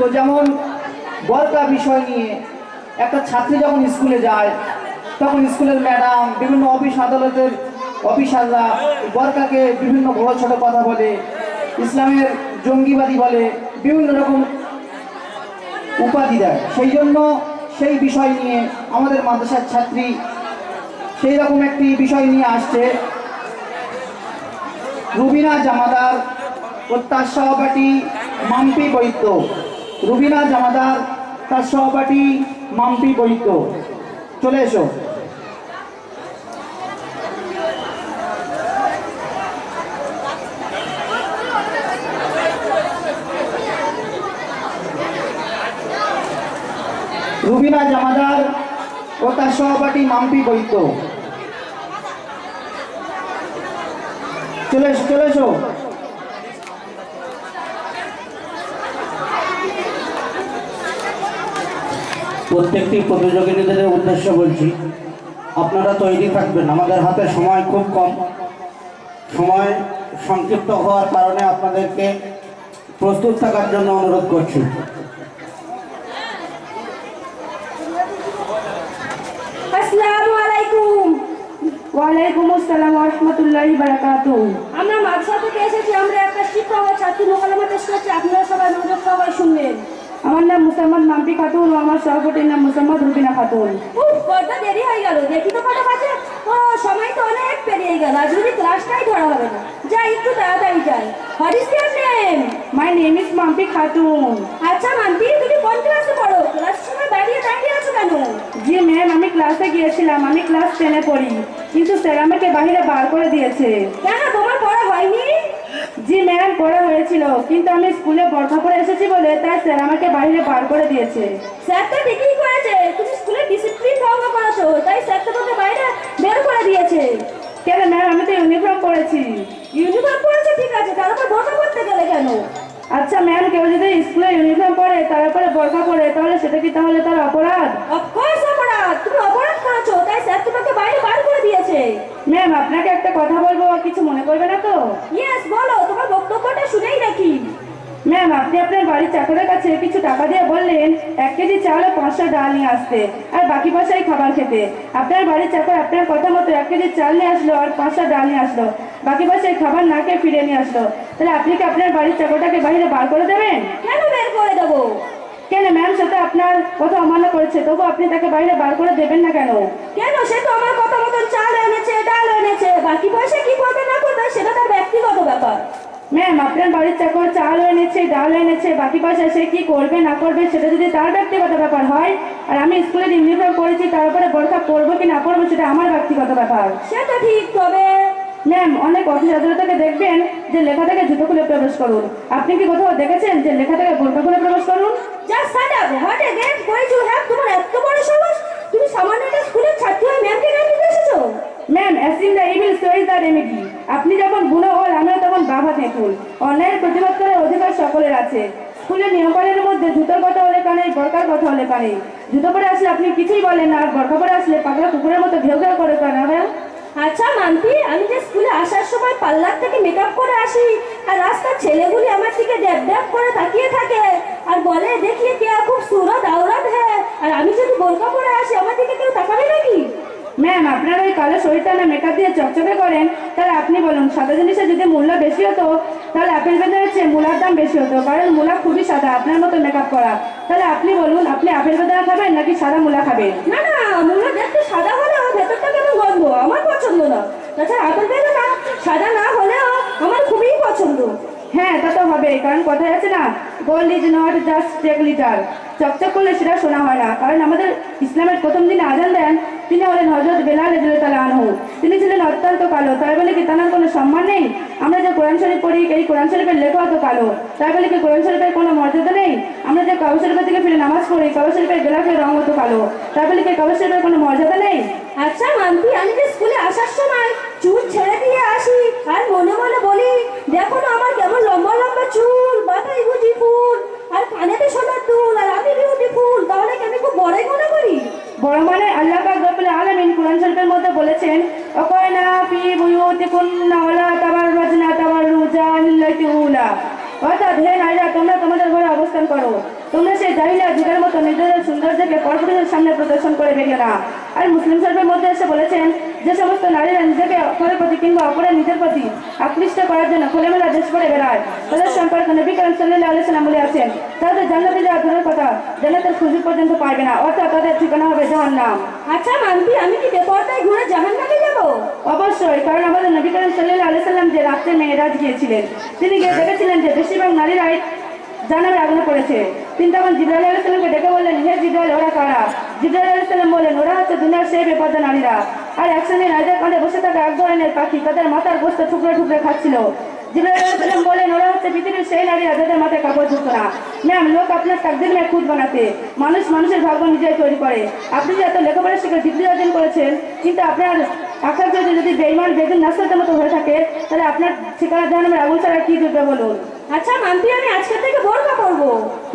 তো যেমন বরকা বিষয় নিয়ে একটা ছাত্রী যখন স্কুলে যায়, তখন স্কুলের ম্যাডাম, বিভিন্ন অফিস আদালতের অফিসাররা বরকাকে বিভিন্ন বড় ছোট কথা বলে, ইসলামের জঙ্গিবাদী বলে বিভিন্ন রকম উপাধি দেয়। সেই জন্য সেই বিষয় নিয়ে আমাদের মাদ্রাসার ছাত্রী সেই রকম একটি বিষয় নিয়ে আসছে। রুবিনা জামাদার ও তার সহপাঠী মাম্পি বৈদ্য। রুবিনা জামাদার, তার সহপাঠী মাম্পি বৈদ্য। চলে এসো। রুবিনা জামাদার ও তার সহপাঠী মাম্পি বৈদ্য। চলে এসো চলে এসো। প্রত্যেকটি প্রতিযোগিতাদের উদ্দেশ্য বলছি আপনারা তৈরি থাকবেন। আমাদের হাতে সময় খুব কম। সময় সংক্ষিপ্ত হওয়ার কারণে আপনাদেরকে প্রস্তুত থাকার জন্য অনুরোধ করছি। আসসালামু আলাইকুম। ওয়ালাইকুম আসসালাম রহমতুল্লাহি বারাকাতু আমরা মাদ্রাসা থেকে এসেছি আমরা একটা শিক্ষক ছাত্রী মোকালামা পেশ করছি। আপনারা সবাই মনোযোগ সবাই শুনবেন। আমার নাম মুসাম্মদ মাম্পি খাতুন ও আমার সহপাঠীর নাম মুসাম্মদ রুবিনা খাতুন। বড্ড দেরি হয়ে গেল। দেখি তো কটা বাজে ও সময় তো অনেক পেরিয়ে গেল। আজ যদি ক্লাসটাই ধরা হবে না যাই একটু তাড়াতাড়ি যাই। What is your name my name is Mampi Khatun. আচ্ছা মান্তি তুমি কোন ক্লাসে পড়ো? ক্লাস সময় দাঁড়িয়ে দাঁড়িয়ে আছো কেন? জি ম্যাম আমি ক্লাসে গিয়েছিলাম। আমি ক্লাস টেনে পড়ি। কিন্তু স্যার আমাকে বাইরে বার করে দিয়েছে। কেন? জি ম্যাম পড়া হয়েছিল। কিন্তু আমি স্কুলে বর্ষা করে এসেছি বলে তাই স্যার আমাকে বাইরে বার করে দিয়েছে। স্যার তো ঠিকই করেছে তুমি স্কুলে ডিসিপ্লিন ভঙ্গ করেছ তাই স্যার তো তোমাকে বাইরে বের করে দিয়েছে। কেন ম্যাম আমি তো ইউনিফর্ম পরেছি। ইউনিফর্ম পরেছো ঠিক আছে তারপর বোরকা করতে গেলে কেন? আচ্ছা ম্যাম কেউ যদি স্কুলে ইউনিফর্ম পরে তারপরে বর্ষা পরে তাহলে সেটা কি তাহলে তার অপরাধ? অফকোর্স অপরাধ তুমি অপরাধ করেছ? তাই স্যার তোমাকে বাইরে বার করে দিয়েছে। ম্যাম আপনাকে একটা কথা বলব কিছু মনে করবে না তো? ইয়েস বলো তোমার বক্তব্যটা শুনেই রাখি ম্যাম আপনি আপনার বাড়ির চাকরের কাছে কিছু টাকা দিয়ে বললেন এক কেজি চাল ও পাঁচশো ডাল নিয়ে আসতে আর বাকি পয়সায় খাবার খেতে। আপনার বাড়ির চাকর আপনার কথা মতো এক কেজি চাল নিয়ে আসলো আর পাঁচশো ডাল নিয়ে আসলো। বাকি পয়সায় খাবার না খেয়ে ফিরে নিয়ে আসলো। তাহলে আপনি কি আপনার বাড়ির চাকরটাকে বাইরে বার করে দেবেন? কেন বের করে দেবো? কেন ম্যাম সেটা আপনার কথা অমান্য করেছে? তবু আপনি তাকে বাইরে বার করে দেবেন না কেন? কেন? সে তো আমার কথা মতন চাল এনেছে ডাল এনেছে। বাকি পয়সা কি করবে না করবে সেটা তার ব্যক্তিগত ব্যাপার। ম্যাম আপনার বাড়ির চাকর চাল এনেছে ডাল এনেছে বাকি পয়সা সে কি করবে না করবে সেটা যদি তার ব্যক্তিগত ব্যাপার হয় আর আমি স্কুলের ইউনিফর্ম পরেছি তারপরে বোরখা পরবো কি না পরবো সেটা আমার ব্যক্তিগত ব্যাপার। সেটা ঠিক তবে ম্যাম অনেক আদালতকে দেখবেন যে লেখা থেকে জুতো খুলে প্রবেশ করুন। আপনি কি কোথাও দেখেছেন যে লেখা থেকে বোরখা খুলে প্রবেশ করুন? Just shut up what again going to have তোমার এত বড় সাহস তুমি সামান্য একটা স্কুলের ছাত্রী হয়ে ম্যামকে গান দিতে এসেছ? Ma'am as in the evil so is the remedy আপনি যখন গুণা হল আমিও তখন বাধা তেঁতুল অন্যায়ের প্রতিবাদ করার অধিকার সকলের আছে। স্কুলের নিয়মকানুনের মধ্যে জুতোর কথা হলে কানে বরকার কথা হলে কানে। জুতো পরে আসলে আপনি কিছুই বলেন না আর বরকা পরে আসলে পাতলা কুকুরের মতো ঘেউ ঘেউ করে কেন হ্যাঁ আচ্ছা মান্তি আমি যে স্কুলে আসার সময় পার্লার থেকে মেকআপ করে আসি আর রাস্তার ছেলেগুলি আমার দিকে ড্যাব ড্যাব করে তাকিয়ে থাকে আর বলে দেখিয়ে কে খুব সুরত আওরাত হ্যাঁ আর আমি যদি বোরকা পরে আসি আমার দিকে কেউ তাকাবে নাকি? ম্যাম আপনার ওই কালো শরীরটা না মেকআপ দিয়ে চকচকে করেন তাহলে আপনি বলুন সাদা জিনিসের যদি মূল্য বেশি হতো তাহলে আপেল বেদানার চেয়ে মূলার দাম বেশি হতো কারণ মূলা খুবই সাদা আপনার মতো মেকআপ করা। তাহলে আপনি বলুন আপনি আপেল বেদানা খাবেন নাকি সাদা মূলা খাবেন? না না মূল্য দেখতে সাদা হলেও ভেতরটা কেমন আমার পছন্দ না। তাছাড়া আপেল বেদানা সাদা না হলেও আমার খুবই পছন্দ। হ্যাঁ তা তো হবে কারণ কথায় আছে না? গোল্ড ইজ নট জাস্ট এক লিটার চকচক করলে সেটা শোনা হয় না। কারণ আমাদের ইসলামের প্রথম দিনে আজান দেন, তিনি হলেন হজরত বেলাল তালা আনহু। তিনি ছিলেন অত্যন্ত কালো। তাই বলে কি তার কোনো সম্মান নেই? আমরা যে কোরআন শরীফ পড়ি, এই কোরআন শরীফের লেখা তো কালো। তাই বলে কি, কোরআন শরীফের কোনো মর্যাদা নেই? আমরা যে কাবা শরীফের থেকে ফিরে নামাজ পড়ি, কাবা শরীফের গেলাফের রং হতো কালো। তাই বলে কি, কাবা শরীফের কোনো মর্যাদা নেই? আচ্ছা মান্তি আমি যে স্কুলে আসার সময় চুল ছেড়ে দিয়ে আসি। আর মনে মনে বলি, দেখো না আমার কেমন লম্বা লম্বা চুল, মাথায় বুঝি ফুল, আর কানেতে সোনার দুল, আর আমি বিউটিফুল তাহলে কি আমি খুব বড়ই মনে করি? বড় মানে আল্লাহ পাক রব্বুল আলামিন কোরআন শরীফের মধ্যে বলেছেন, অকয়না ফি বুয়ুতিকুন্না ওয়ালা তাবাররাজনা তাবাররুজাল লাতি উলা অর্থাৎ হে নারীরা, তোমরা তোমাদের ঘরে অবস্থান করো। তোমরা সেই জাহিলিয়া যুগের মতো নিজেদের সৌন্দর্যকে পরপুরুষের সামনে প্রদর্শন করে বেরিয়ে না। আর মুসলিম শরীফের মধ্যে এসে বলেছেন যে সমস্ত নারীরা নিজেকে অপরের প্রতি কিংবা অপরের নিজের প্রতি আকৃষ্ট করার জন্য খোলামেলা দেশ করে বেড়ায়। তাদের সম্পর্কে নবী সাল্লাল্লাহু আলাইহি বলে আছেন তাদের জান্নাতে যাওয়া দূরের কথা জান্নাতের খুঁজি পর্যন্ত পারবে না অর্থাৎ তাদের ঠিকানা হবে জাহান্নাম। আচ্ছা মাম্পি আমি কি বেপরদায় ঘুরে জাহান নামে যাব? অবশ্যই কারণ আমাদের নবী করিম সাল্লাল্লাহু আলাইহি সাল্লাম যে রাত্রে মেয়েরাজ গিয়েছিলেন তিনি গিয়ে দেখেছিলেন যে বেশিরভাগ নারীরাই জানার আগুনে পড়েছে তিনি তখন জিব্রাইল আলাইহিস সালামকে ডেকে বললেন হে জিব্রাইল ওরা কারা? জিব্রাইল আলাইহিস সালাম বললেন, ওরা হচ্ছে দুনিয়ার সেই বেপর্দা নারীরা। আর একসঙ্গে নারীদের কাঁধে বসে থাকা এক ধরনের পাখি তাদের মাথার গোস্ত টুকরে টুকরে খাচ্ছিল। জিব্রাইল আলাইহিস সালাম বলেন ওরা হচ্ছে পৃথিবীর সেই নারীরা যাদের মাথায় কাপড় ঝুঁকতো না। ম্যাম, লোক আপনার তাকদির মেয়ে খুদ বানাতে। মানুষ মানুষের ভাগ্য নিজেই তৈরি করে। আপনি যে এত লেখাপড়া শিখে ডিগ্রি অর্জন করেছেন, কিন্তু আপনার আকার যদি বেইমান বেদিন নাস্তার মতো হয়ে থাকে, তাহলে আপনার ঠিকানা জাহান্নামের আগুন ছাড়া কি জুটবে বলুন? আচ্ছা মাম্পি আমি আজকে থেকে বোরকা পরবো।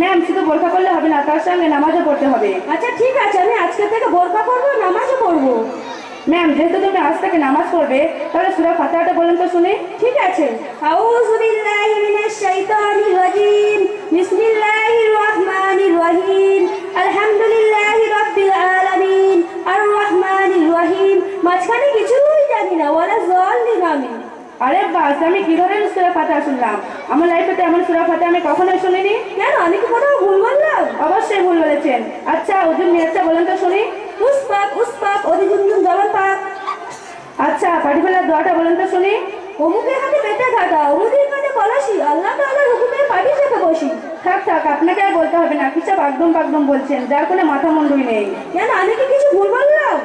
ম্যাম শুধু বোরখা করলে হবে না তার সঙ্গে নামাজও পড়তে হবে। আচ্ছা ঠিক আছে আমি আজকে থেকে বোরকা পরবো নামাজও পড়ব ম্যাম যেহেতু তুমি আজ থেকে নামাজ পড়বে তাহলে সুরা ফাতাহাটা বলুন তো শুনি। ঠিক আছে। আউযু বিল্লাহি মিনাশ শাইতানির রাজিম। বিসমিল্লাহির রহমানির রহিম। আলহামদুলিল্লাহি রাব্বিল আলামিন আর রহমানির রহিম মাঝখানে কিছুই জানি না ওয়ালা জল্লিন আমি বাস আমি কি ধরনের সুরা ফাতা শুনলাম? আমার লাইফে এমন সুরা ফাতা আমি কখনোই শুনিনি। কেন? আমি কি কোথাও ভুল বললাম? অবশ্যই ভুল বলেছেন। আচ্ছা ওজন নিয়েছে বলুন তো শুনি। উসপাক উসপাক অধিজুমজুম জবান পাক আচ্ছা পাটিফেলার দোয়াটা বলুন তো শুনি। অমুকের হাতে পেটে ঘাটা অমুকের কাছে কলসি আল্লাহ তাআলার হুকুমে পাটি চেপে বসি। থাক থাক আপনাকে আর বলতে হবে না। কিসব একদম পাকদম বলছেন? যার কোনো মাথা মুন্ডুই নেই। কেন? আমি কি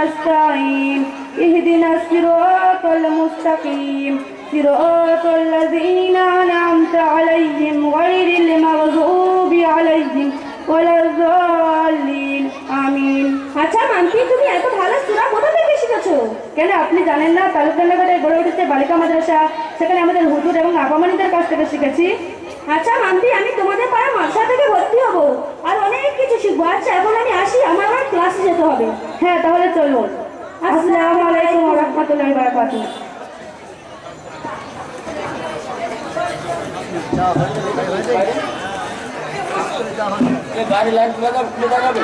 نستعين اهدنا الصراط المستقيم صراط الذين أنعمت عليهم غير المغضوب عليهم ولا الضالين آمين আচ্ছা মানসি তুমি এত ভালো সূরা কোথা থেকে শিখেছো কেন আপনি জানেন না তালুকদার নগরে গড়ে উঠেছে বালিকা মাদ্রাসা সেখানে আমাদের হুজুর এবং আপামানিদের কাছ থেকে শিখেছি আচ্ছা মান্তি আমি তোমাদের পাড়া মাদ্রাসা থেকে ভর্তি হব আর অনেক কিছু শিখবো আচ্ছা এখন আমি আসি আমার আবার যেতে হবে। হ্যাঁ তাহলে চলুন। আসসালামু আলাইকুম রহমতুল্লাহ বারাকাতুহ। গাড়ি লাইট দেখাবে